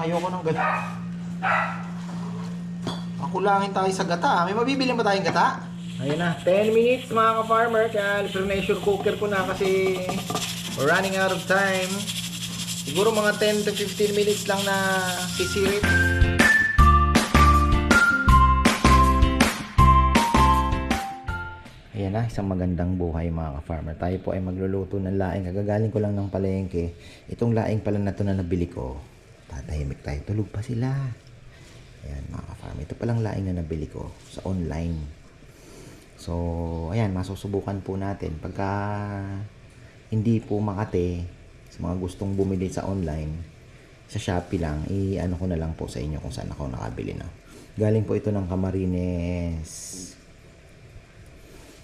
ayoko ng gata. Makulangin tayo sa gata. May mabibili ba tayong gata? Ayun na, 10 minutes mga ka-farmer. Kaya pressure cooker ko na kasi we're running out of time. Siguro mga 10 to 15 minutes lang na sisirit. Ayan na, isang magandang buhay mga ka-farmer. Tayo po ay magluluto ng laing. Kagagaling ko lang ng palengke. Itong laing pala na to na nabili ko. Tatahimik tayo. Tulog pa sila. Ayan mga ka-farmer. Ito palang laing na nabili ko sa online. So, ayan, masusubukan po natin. Pagka hindi po makate sa mga gustong bumili sa online, sa Shopee lang, i-ano ko na lang po sa inyo kung saan ako nakabili na. Galing po ito ng Camarines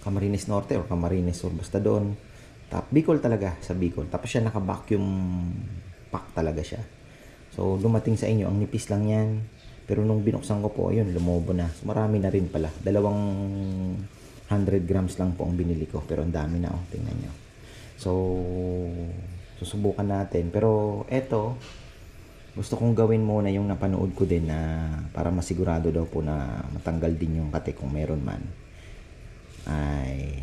Camarines Norte or Camarines Sur basta doon. Tap Bicol talaga sa Bicol. Tapos siya naka-vacuum pack talaga siya. So dumating sa inyo ang nipis lang 'yan. Pero nung binuksan ko po, ayun, lumobo na. So, marami na rin pala. Dalawang 100 grams lang po ang binili ko. Pero ang dami na, oh. Tingnan nyo. So, susubukan natin. Pero, eto, gusto kong gawin muna yung napanood ko din na para masigurado daw po na matanggal din yung kate kung meron man ay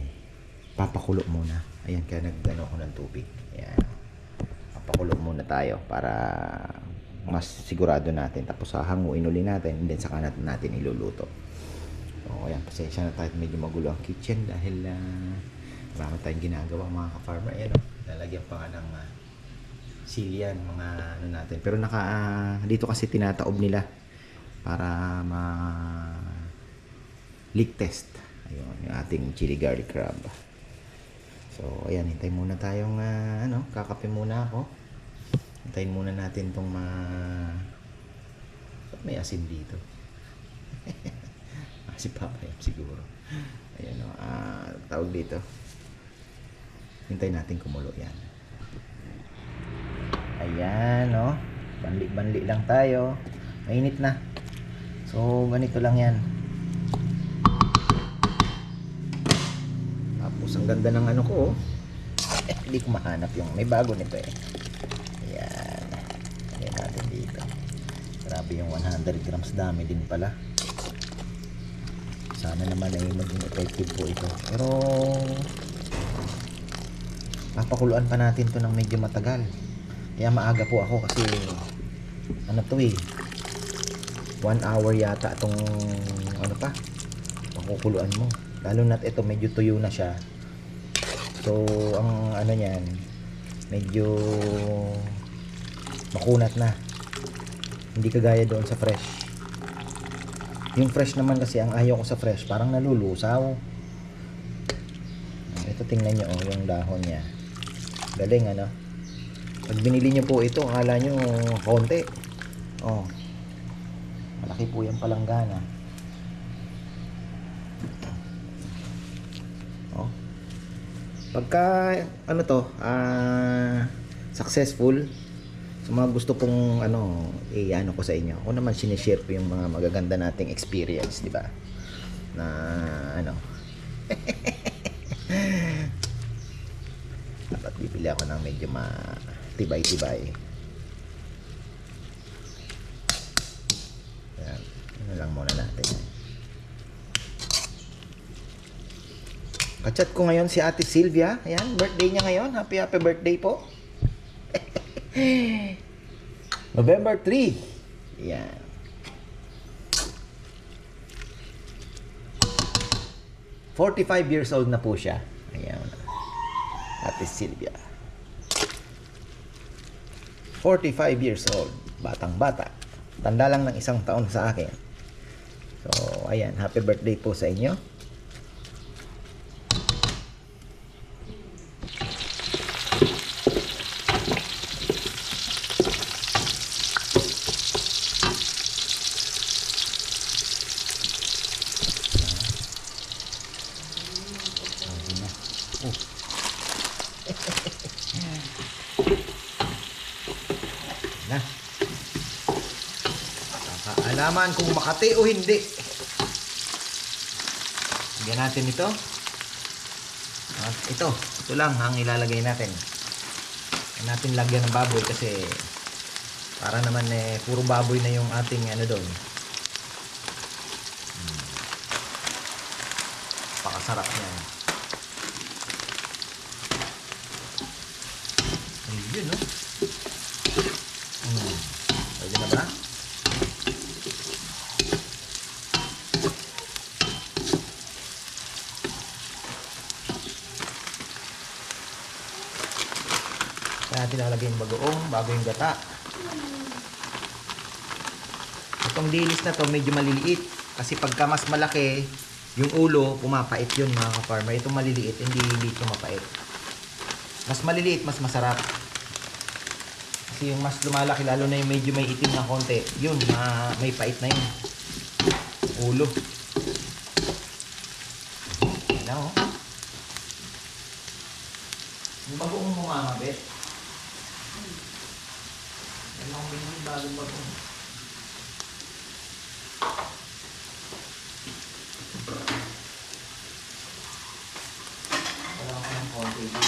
papakulo muna. Ayan, kaya nagdano ko ng tubig. Ayan. Papakulo muna tayo para mas sigurado natin. Tapos hahanguin uli natin and then saka natin, natin iluluto. So, ayan, pasensya na tayo medyo magulo ang kitchen dahil uh, marami tayong ginagawa mga ka-farmer. Ayan, oh, lalagyan pa nga ng uh, silian, mga ano natin. Pero naka, ah, dito kasi tinataob nila para ma leak test. Ayun, yung ating chili garlic crab. So, ayan, hintay muna tayong, ah, ano, kakape muna ako. Hintayin muna natin tong ma... May asin dito? Kasi papayap siguro. Ayan, o, ah, tawag dito. Hintayin natin kumulo yan. Ayan, no? Banli-banli lang tayo. Mainit na. So, ganito lang yan. Tapos, ang ganda ng ano ko, oh. Eh, hindi ko mahanap yung, may bago nito eh. Ayan natin dito. Grabe yung 100 grams dami din pala. Sana naman ay maging effective po ito. Pero, papakuluan pa natin to ng medyo matagal. Kaya maaga po ako kasi, ano to eh, one hour yata itong, ano pa, pakukuluan mo. Lalo na't ito, medyo tuyo na siya. So, ang ano niyan, medyo makunat na. Hindi kagaya doon sa fresh. Yung fresh naman kasi, ang ayaw ko sa fresh, parang nalulusaw. Ito tingnan nyo, oh, yung dahon niya. Galing, ano? Pag binili nyo po ito, akala nyo konti. Oh. Malaki po yung palanggana. Oh. Pagka ano to, ah successful sa mga gusto pong ano, eh ano ko sa inyo. Ako naman sinishare ko yung mga magaganda nating experience, di ba? Na ano. Dapat bibili ako ng medyo matibay-tibay. Yan. Ano lang muna natin. Kachat ko ngayon si Ate Sylvia. Ayan, birthday niya ngayon. Happy happy birthday po. November 3. Yan. Forty-five years old na po siya. Ayan. Ate Sylvia. 45 years old. Batang bata. Tanda lang ng isang taon sa akin. So, ayan. Happy birthday po sa inyo. na. Alaman kung makati o hindi. Lagyan natin ito. At ito, ito lang ang ilalagay natin. Huwag natin lagyan ng baboy kasi Para naman eh, puro baboy na yung ating ano doon. Hmm. Pakasarap niya. Ayun, no? Hmm. Pwede na ba? Kaya natin yung bagoong bago yung gata. Itong dilis na to medyo maliliit. Kasi pagka mas malaki, yung ulo, pumapait yun mga ka-farmer. Itong maliliit, hindi dito mapait. Mas maliliit, mas masarap. Kasi yung mas lumalaki, lalo na yung medyo may itim na konti, yun, ma may pait na yun. Ulo. Oh. Yung bagoong mumamabit. Yan lang yung bagong bagoong. Wala ko ng konti dito.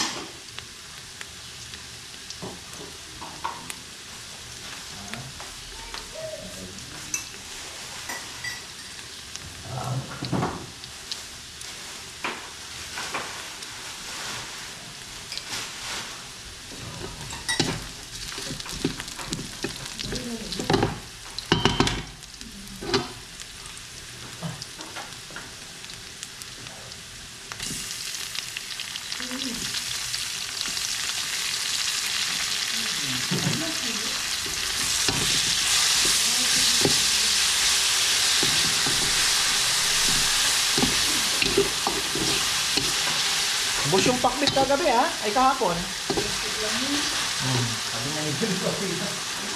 Bus yung pakbit kagabi ha? Ay kahapon. Hmm. Sabi nga yun coffee na.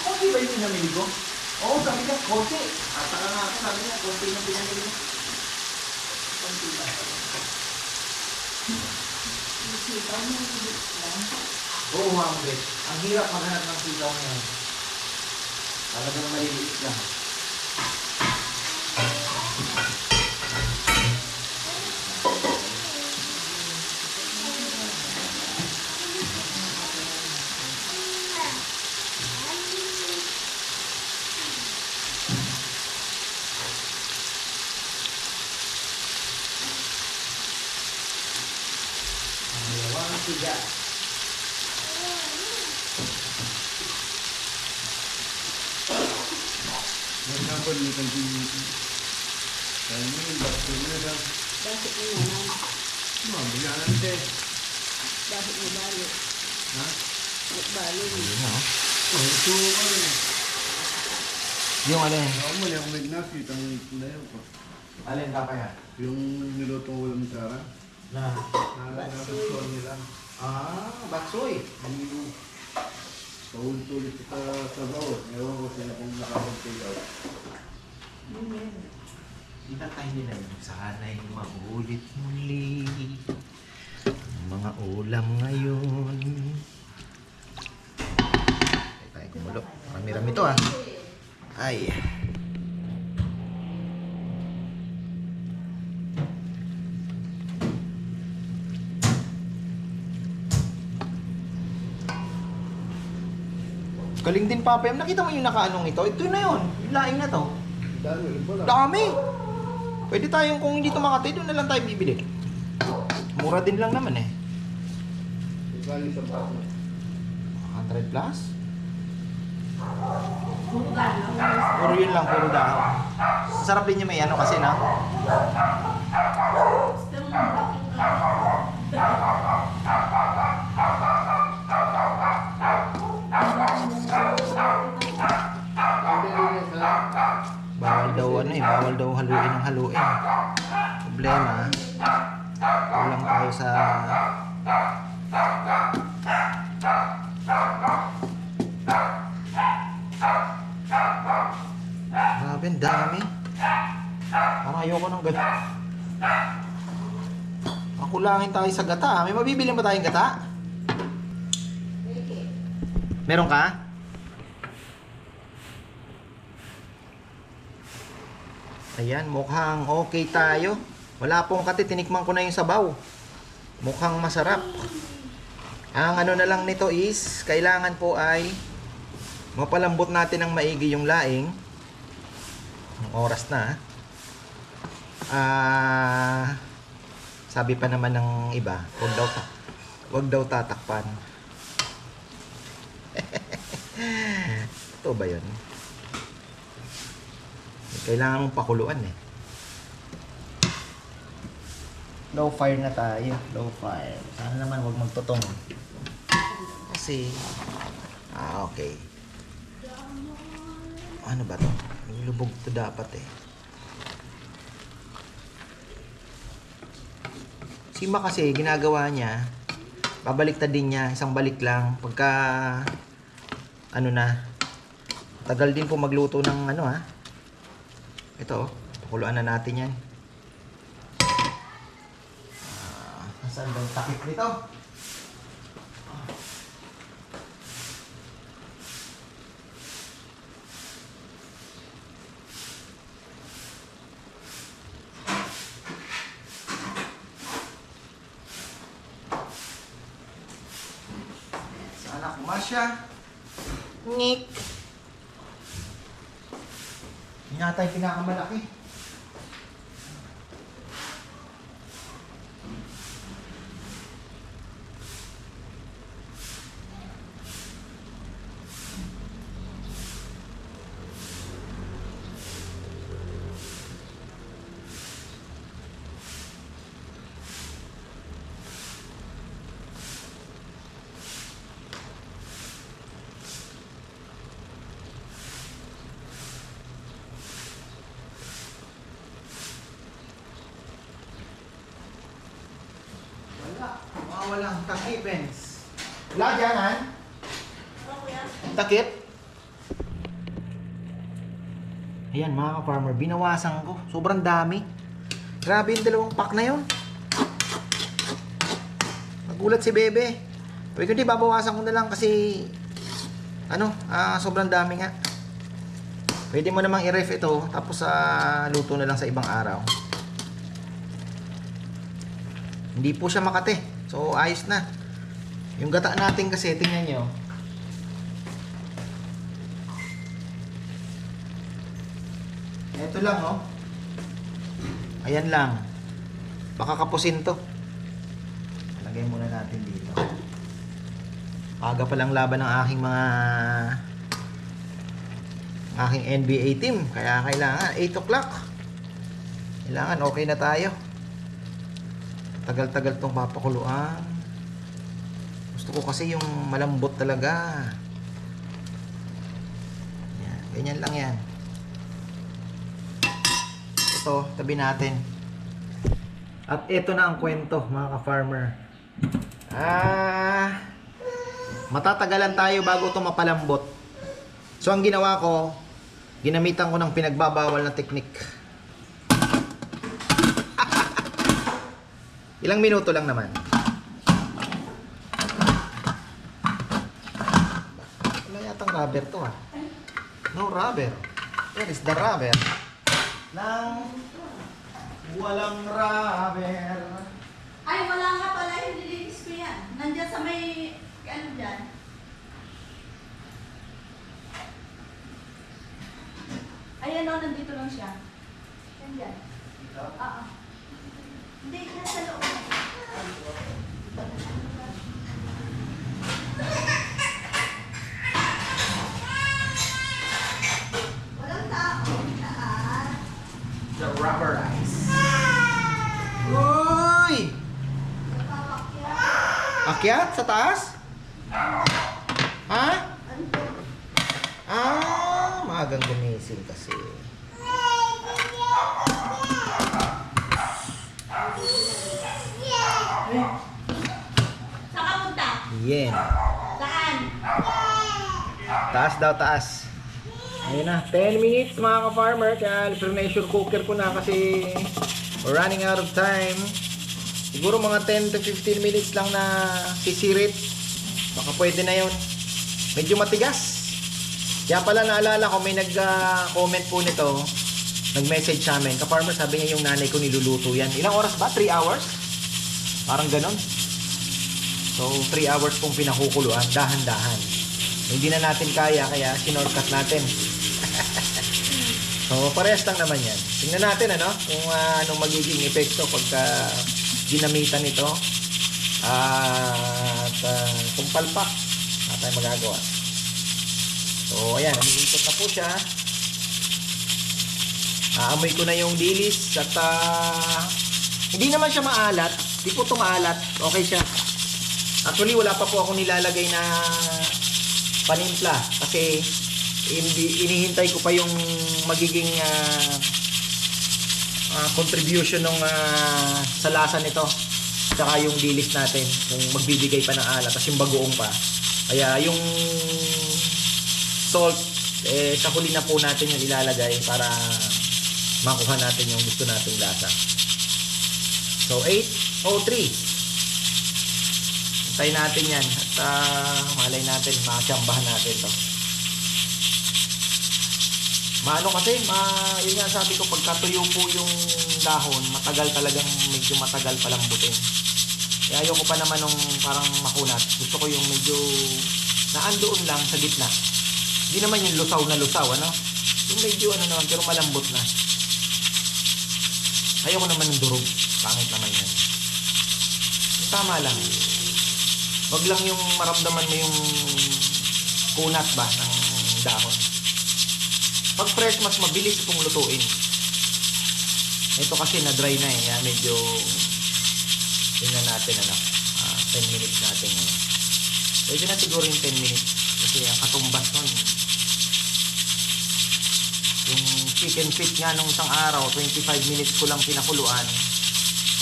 Coffee ba yung pinamili ko? Oo, sabi niya, konti. At saka nga ako, sabi niya, konti yung pinamili ko. Konti ba? Oo. Ang hirap maghanap ng sitaw ngayon. Talagang maliliit lang. Ang dalawang tiga. Nagkakon ni kantin dito. Kaya mo yung bakso mo na lang. Bakit mo naman? Mga bilanan te. Bakit mo balo? Ha? At balo mo. Yun na, oh. Oh, ito ano eh. Yung ano yun? Ako mo yung Magnasi, itang na yun ko. Alin ka pa yan? Yung nilutong ulam sara. Na. Nakakasuan nila. Ah, baksoy. Yung paulit-ulit sa sabaw. Ewan ko sila kung nakapag-take out. Inatay nila yun. Sana'y maulit muli. Ang mga ulam ngayon. Ay, tayo kumulo. Marami-rami to ah. Ay. Galing din Papa Em. Nakita mo yung nakaanong ito? Ito na yun. Yung laing na to. Dami! Pwede tayong kung hindi makatay, doon na lang tayo bibili. Mura din lang naman eh. Ikali sa baso. 100 plus? Puro yun lang, puro dahon. Sarap din yung may ano kasi na. Gusto mo malaking Sabi rin niya sa Bawal daw ano eh, bawal daw haluin ng haluin. Problema, kulang tayo sa... Grabe, ang dami. Parang ayoko ng gata. Makulangin tayo sa gata. ah. May mabibili ba tayong gata? Meron ka? Ayan, mukhang okay tayo. Wala pong kati, tinikman ko na yung sabaw. Mukhang masarap. Ang ano na lang nito is, kailangan po ay Mapalambot natin ng maigi yung laing. Ang oras na. Ah, sabi pa naman ng iba, wag daw ta wag daw tatakpan. Ito ba 'yun? Kailangan mong pakuluan eh. Low fire na tayo. Low fire. Sana naman wag magtutong. Kasi, ah, okay. Ano ba to? Lubog to dapat eh. Si Ma kasi, ginagawa niya, babaliktad din niya, isang balik lang. Pagka, ano na, tagal din po magluto ng ano ha. Ito, oh, pakuluan na natin yan. Ah, nasaan ba yung takip nito? Sana kumasya. Nick. Yun yata yung pinakamalaki. Walang takipens. Wala dyan, han? Takip? Ayan, mga ka-farmer, binawasan ko. Sobrang dami. Grabe yung dalawang pack na yun. Nagulat si Bebe. Pwede ko di babawasan ko na lang kasi ano, ah, sobrang dami nga. Pwede mo namang i-ref ito tapos sa luto na lang sa ibang araw. Hindi po siya makate. So, ayos na. Yung gata natin kasi, tingnan nyo. Ito lang, oh. Ayan lang. Baka kapusin to. Lagay muna natin dito. Aga pa lang laban ng aking mga aking NBA team. Kaya kailangan 8 o'clock. Kailangan okay na tayo. Tagal-tagal tong papakuluan. Gusto ko kasi yung malambot talaga. Yan, ganyan lang yan. Ito, tabi natin. At ito na ang kwento, mga ka-farmer. Ah, matatagalan tayo bago ito mapalambot. So, ang ginawa ko, ginamitan ko ng pinagbabawal na teknik. Ilang minuto lang naman. Wala yatang rubber to ah. No rubber. Where is the rubber? Nang walang rubber. Ay, wala nga pala. Nililinis ko yan. Nandyan sa may, ano dyan. Ayan o, nandito lang siya. Yan dyan. Oo. Akyat sa taas? Ha? Ah, maagang gumising kasi. Saan ka Yen. Saan? Taas daw, taas. Ayun na, 10 minutes mga ka-farmer. Kaya pressure cooker ko na kasi we're running out of time. Siguro mga 10 to 15 minutes lang na sisirit. Baka pwede na yon. Medyo matigas. Kaya pala naalala ko, may nag-comment po nito. Nag-message sa amin. Ka-farmer, sabi niya yung nanay ko niluluto yan. Ilang oras ba? 3 hours? Parang ganon. So, 3 hours pong pinakukuluan. Dahan-dahan. Hindi na natin kaya, kaya sinortcut natin. so, parehas lang naman yan. Tingnan natin, ano, kung ah, anong magiging epekto pagka ginamitan ito. at ah, kung palpak, wala tayong magagawa. So, ayan, umiikot na po siya. Aamoy ko na yung dilis at ah, hindi naman siya maalat. Di po ito maalat. Okay siya. Actually, wala pa po ako nilalagay na panimpla kasi hindi inihintay ko pa yung magiging ah, ah, contribution ng sa lasa nito. Saka yung dilis natin kung magbibigay pa ng alat tapos yung bagoong pa. Kaya yung salt eh sa huli na po natin yung ilalagay para makuha natin yung gusto nating lasa. So 803 Hintayin natin yan at ah, malay natin makachambahan natin to Maano kasi, ma, yun nga sabi ko, pagka tuyo po yung dahon, matagal talagang medyo matagal palambutin. Kaya ayoko pa naman nung parang makunat. Gusto ko yung medyo naandoon lang sa gitna. Hindi naman yung lusaw na lusaw, ano? Yung medyo ano naman, pero malambot na. Ayoko naman ng durog. Pangit naman yan. Tama lang. Wag lang yung maramdaman mo yung kunat ba ng dahon. Pag fresh, mas mabilis itong lutuin. Ito kasi na-dry na eh. Kaya medyo tingnan natin ano. ah, 10 minutes natin. Ano. Pwede na siguro yung 10 minutes. Kasi ang katumbas nun. Yung chicken feet nga nung isang araw, 25 minutes ko lang pinakuluan.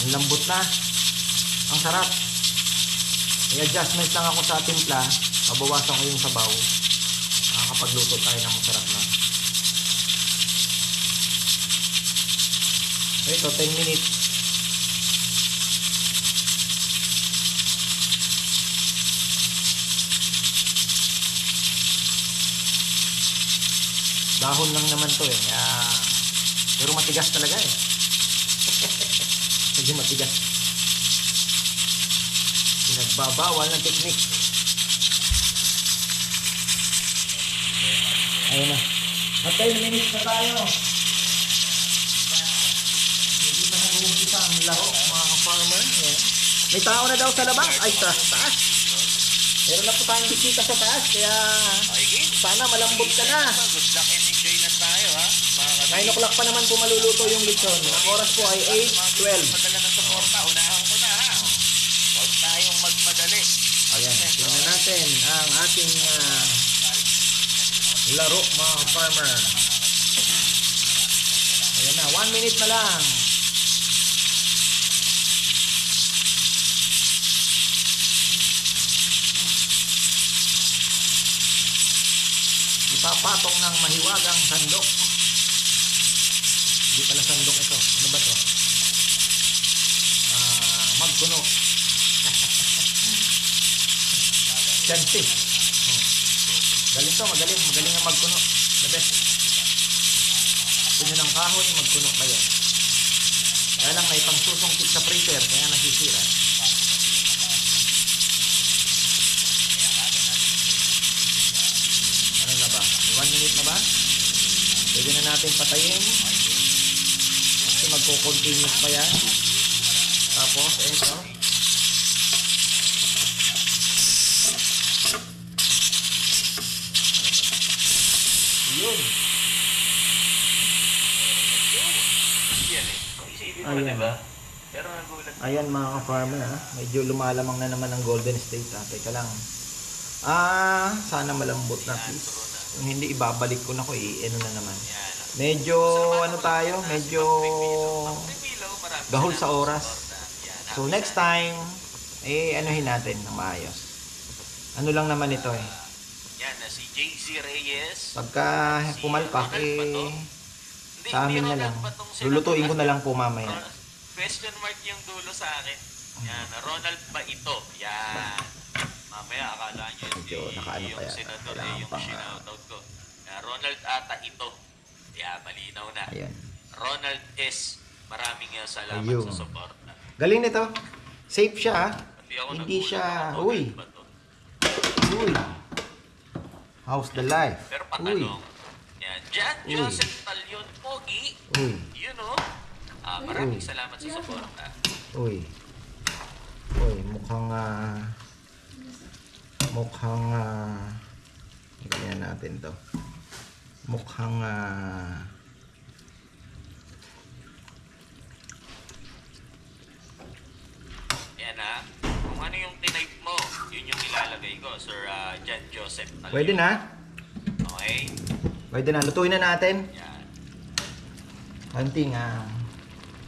Ang lambot na. Ang sarap. May adjustments lang ako sa timpla. Mabawasan ko yung sabaw. Makakapagluto tayo ng masarap na. So ito, 10 minutes. Dahon lang naman to eh. Kaya, pero matigas talaga eh. Medyo matigas. Pinagbabawal ng technique. Ayun na. At 10 minutes na tayo. Hindi pa nag-uumpisa ang laro, mga farmer. Ayan. May tao na daw sa labas. Ay, sa taas. Meron na po tayong bisita sa taas. Kaya, sana malambot ka na. Good luck and enjoy lang tayo ha. Mga 9 o'clock pa naman po maluluto yung lechon. Ang oras po ay 8.12. Padala ng suporta, unahan ko na ha. Huwag tayong magmadali. Ayan, tingnan natin ang ating ah, laro mga farmer. Ayan na, 1 minute na lang. Ipapatong ng mahiwagang sandok. Hindi pala sandok ito. Ano ba to? Ah, magkuno. Hmm. Galing to, magaling. Magaling ang magkuno. The best. Gusto ng kahoy, magkuno kayo. Kaya lang may pangsusungkit sa freezer, kaya nasisira. Ano na ba? May One minute na ba? Pwede na natin patayin. Kasi magko-continuous pa yan. Tapos, eto. Yun. Yan eh. Isipin mo, Ayan. di ba? Pero nagulat. Ayan mga ka-farmer ha. Medyo lumalamang na naman ang Golden State ha. Teka lang. Ah, sana malambot na please. Kung hindi ibabalik ko na ko eh. Ano na naman. Yan. Medyo ano tayo, medyo gahol sa oras. Yan. So next time, eh anuhin natin ng maayos. Ano lang naman ito eh. Yan na si JZ Reyes. Pagka pumalpak eh sa amin hindi na lang. Lulutuin ko na lang po mamaya. Ron- Question mark yung dulo sa akin. Yan, Ronald ba ito? Yan. Mamaya akala nyo yung, Medyo nakaano yung pa yata. senador eh, Kailangan yung pang, ah, sinoutout ko. Yan, Ronald ata ito. Yan, malinaw na. Ayan. Ronald S. Maraming uh, salamat Ayun. sa suporta. Galing nito. Safe siya ha. Pati ako Hindi nagulat siya, uy. Ba to? Uy. How's the life? Pero Uy. patanong, yan, Jan Uy. Joseph Talion Pogi, Uy. yun o. Ah, maraming Uy. salamat sa suporta. Uy. Uy, mukhang ah mukhang ah ganyan natin to. Mukhang ah Yan ha. Kung ano yung tinype mo, yun yung ilalagay ko, Sir ah, Jan Joseph Talion. pwede na. Okay? Pwede na lutuin na natin. Yan. Konting ah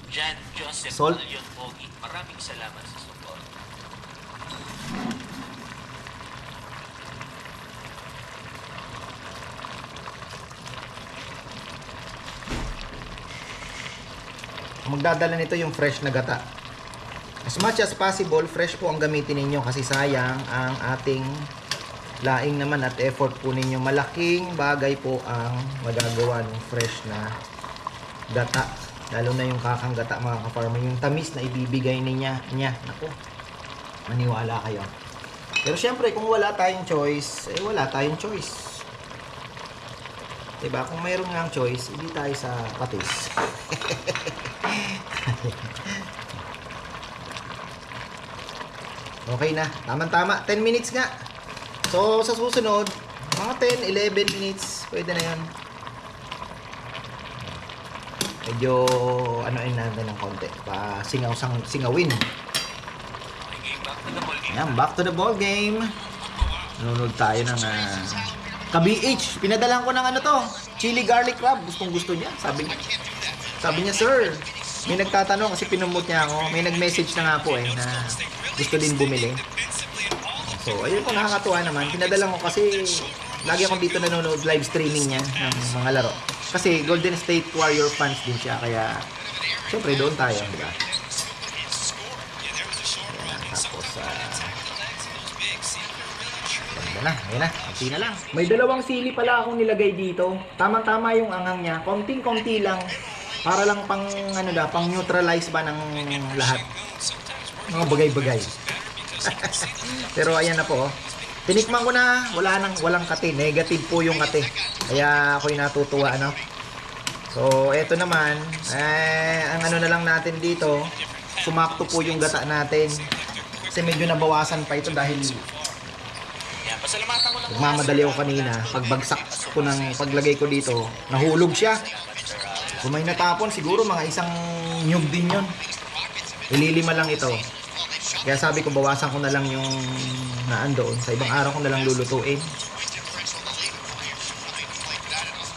Jan Joseph Salt. Talion Pogi, maraming salamat sa support. Magdadala nito yung fresh na gata. As much as possible, fresh po ang gamitin ninyo kasi sayang ang ating laing naman at effort po ninyo. Malaking bagay po ang magagawa ng fresh na gata. Lalo na yung kakang gata mga ka-farmer. Yung tamis na ibibigay niya. niya. Naku, maniwala kayo. Pero syempre, kung wala tayong choice, eh wala tayong choice. Diba? Kung mayroon nga choice, hindi tayo sa patis. Okay na. Tama-tama. 10 minutes nga. So, sa susunod, mga 10, 11 minutes. Pwede na yun. Medyo, anoin natin ng konti. Pa singaw, sang, singawin. Ayan, back to the ball game. Nunod tayo ng uh, ka-BH. Pinadalan ko ng ano to, chili garlic crab. Gustong gusto niya. Sabi niya, sabi niya, sir, may nagtatanong kasi pinumot niya ako. May nag-message na nga po eh na gusto din bumili. So, ayun po, nakakatuwa naman. Pinadalan ko kasi lagi akong dito nanonood live streaming niya ng mga laro. Kasi Golden State Warrior fans din siya. Kaya, syempre doon tayo, di ba? Ayan, tapos, ah, Ganda na, ayun na, konti na lang. May dalawang sili pala akong nilagay dito. Tama-tama yung angang niya. Konting-konti lang. Para lang pang, ano da, pang neutralize ba ng lahat. Mga bagay-bagay. Pero ayan na po. oh. Tinikman ko na, wala nang, walang kate. Negative po yung kate. Kaya ako'y natutuwa, ano. So, eto naman, eh, ang ano na lang natin dito, sumakto po yung gata natin. Kasi medyo nabawasan pa ito dahil Nagmamadali ako kanina, pagbagsak ko ng paglagay ko dito, nahulog siya. Kung may natapon, siguro mga isang nyug din yon. Ililima lang ito. Kaya sabi ko, bawasan ko na lang yung naan doon. Sa ibang araw ko na lang lulutuin.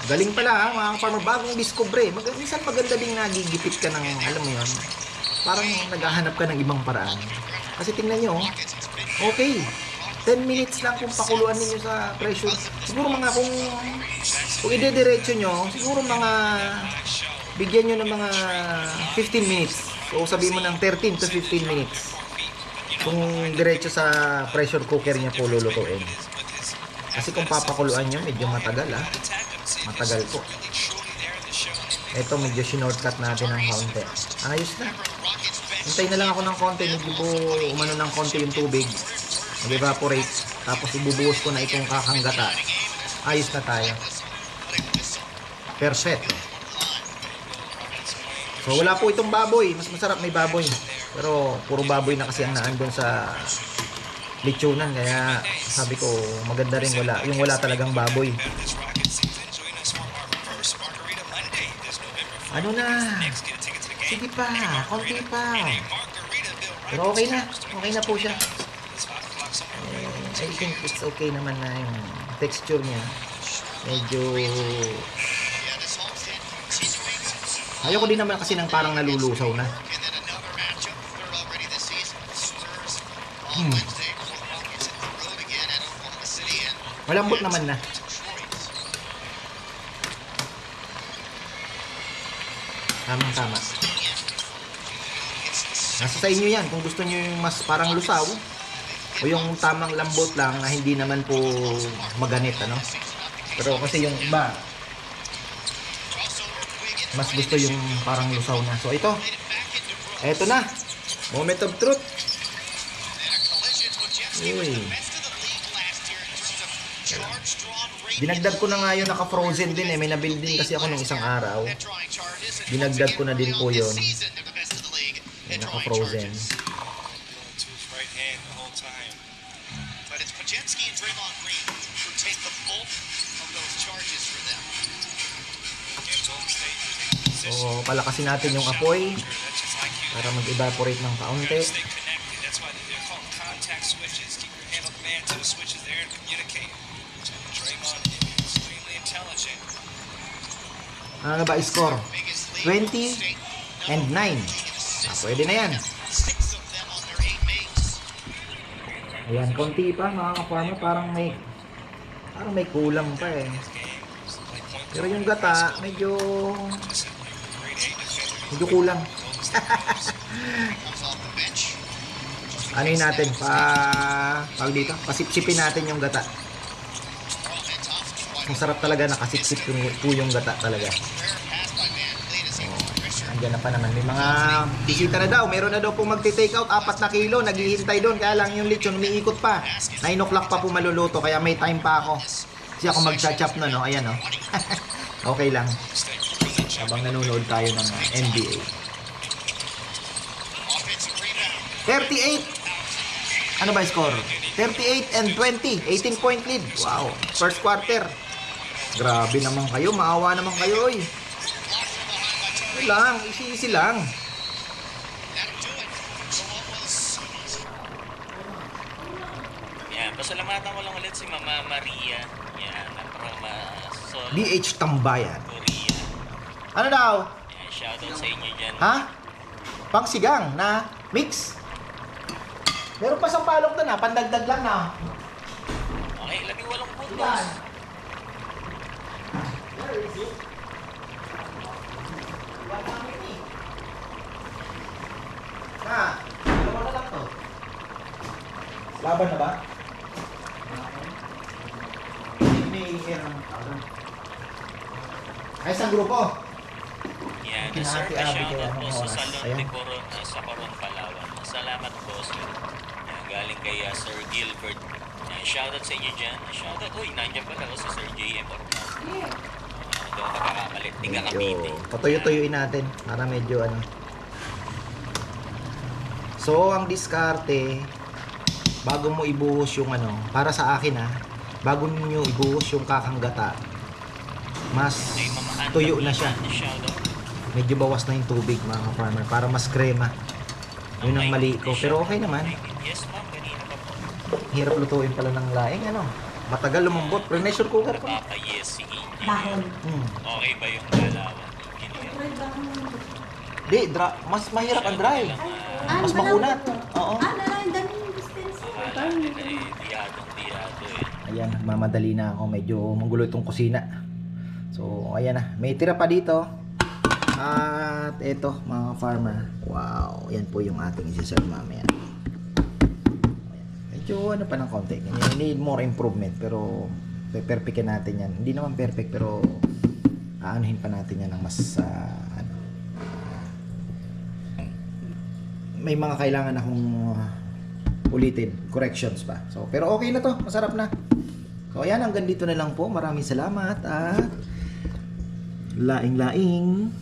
Galing pala ha, mga farmer, bagong discovery. Mag minsan maganda ding nagigipit ka ng, alam mo yon parang naghahanap ka ng ibang paraan. Kasi tingnan nyo, oh, okay. 10 minutes lang kung pakuluan ninyo sa pressure. Siguro mga kung kung ide-diretso nyo, siguro mga bigyan nyo ng mga 15 minutes. So sabihin mo ng 13 to 15 minutes. Kung diretso sa pressure cooker niya po lulutuin. Kasi kung papakuluan nyo, medyo matagal ah. Matagal po. Ito medyo sinortcut natin ng konti. Ayos na. Hintay na lang ako ng konti. Medyo po umano ng konti yung tubig. Mag-evaporate. Tapos ibubuhos ko na itong kakanggata. Ayos na tayo. Perfect. So wala po itong baboy. Mas masarap may baboy. Pero puro baboy na kasi ang naandun sa lechonan. Kaya sabi ko maganda rin wala. Yung wala talagang baboy. Ano na? Sige pa. Konti pa. Pero okay na. Okay na po siya. Eh, I think it's okay naman na yung texture niya. Medyo... Ayoko din naman kasi ng parang nalulusaw na. Hmm. Malambot naman na. Tamang tama. Nasa sa inyo yan kung gusto nyo yung mas parang lusaw o yung tamang lambot lang na hindi naman po maganit ano. Pero kasi yung iba mas gusto yung parang lusaw na. So ito. Ito na. Moment of truth. Uy. Dinagdag ko na nga yun, naka-frozen din eh. May nabil din kasi ako nung isang araw. Dinagdag ko na din po yun. Yung naka-frozen. So, palakasin natin yung apoy para mag-evaporate ng kaunti. Ano ba score? Biggest lead. 20 State and 9. Ah, pwede na yan. Ayan, konti pa mga ka-farmer. Parang may parang may kulang pa eh. Pero yung gata, medyo medyo kulang. Ano yun natin? Pa, tawag dito? Pasipsipin natin yung gata. Offense off. Ang sarap talaga nakasipsip yung, po yung gata talaga. Pressure. Andiyan na pa naman. May mga bisita na daw. Meron na daw pong magti-take out. Apat na kilo. Naghihintay doon. Kaya lang yung lechon umiikot pa. 9 o'clock pa po maluluto. Kaya may time pa ako. Kasi ako mag-chop na no. Ayan no. okay lang. Habang nanonood tayo ng NBA. Offensive rebound. 38. Ano ba score? 38 and 20. 18 point lead. Wow. First quarter. Grabe naman kayo. Maawa naman kayo. Oy. Ano lang. Easy-easy lang. Yan, pasalamatan ko lang ulit si Mama Maria. Yan, from uh, Seoul, DH Tambayan. Korea. Ano daw? Yan, shoutout sa inyo dyan. Ha? Pangsigang na mix. Meron pa sa palok na na, pandagdag lang na. Okay, labing walong puntos. Yan. Where is it? Wala namin eh. Na, dalawa na lang to. Laban na ba? May air ang tawag. Ay, isang grupo. Kinahati deserve a abi shoutout po anong sa oras? Salon Ayan. de Coron, uh, sa Coron, Palawan. Salamat po, sir. Yan, galing kay uh, Sir Gilbert. Yan, shoutout sa inyo dyan. Shoutout, uy, nandiyan pala ako si Sir J.M. Orman. Uh, Hindi ako nagkakamali. Tiga Cavite. Medyo patuyo-tuyuin natin para medyo ano. So, ang diskarte, bago mo ibuhos yung ano, para sa akin ha, bago niyo ibuhos yung kakanggata, mas tuyo na siya. Medyo bawas na yung tubig mga farmer para mas krema. Yun ang mali ko. Pero okay naman. Hirap lutuin pala ng laing ano. Matagal lumambot. Pressure cooker India. Dahon. Hmm. Okay ba yung galawan? Di, dra- mas mahirap ang dry. Ah, Mas makunat. Oo. Ah, nalain, dami yung distance. Ayan, mamadali na ako. Medyo manggulo itong kusina. So, ayan na. May tira pa dito. At eto, mga farmer. Wow, yan po yung ating isi-serve mamaya. Medyo ano pa ng konti. Need more improvement. Pero, perfectin natin yan. Hindi naman perfect, pero aanuhin pa natin yan ng mas, ah, ano, ah, may mga kailangan akong ah, ulitin, corrections pa. So, pero okay na to, masarap na. So, ayan, hanggang dito na lang po. Maraming salamat at laing-laing.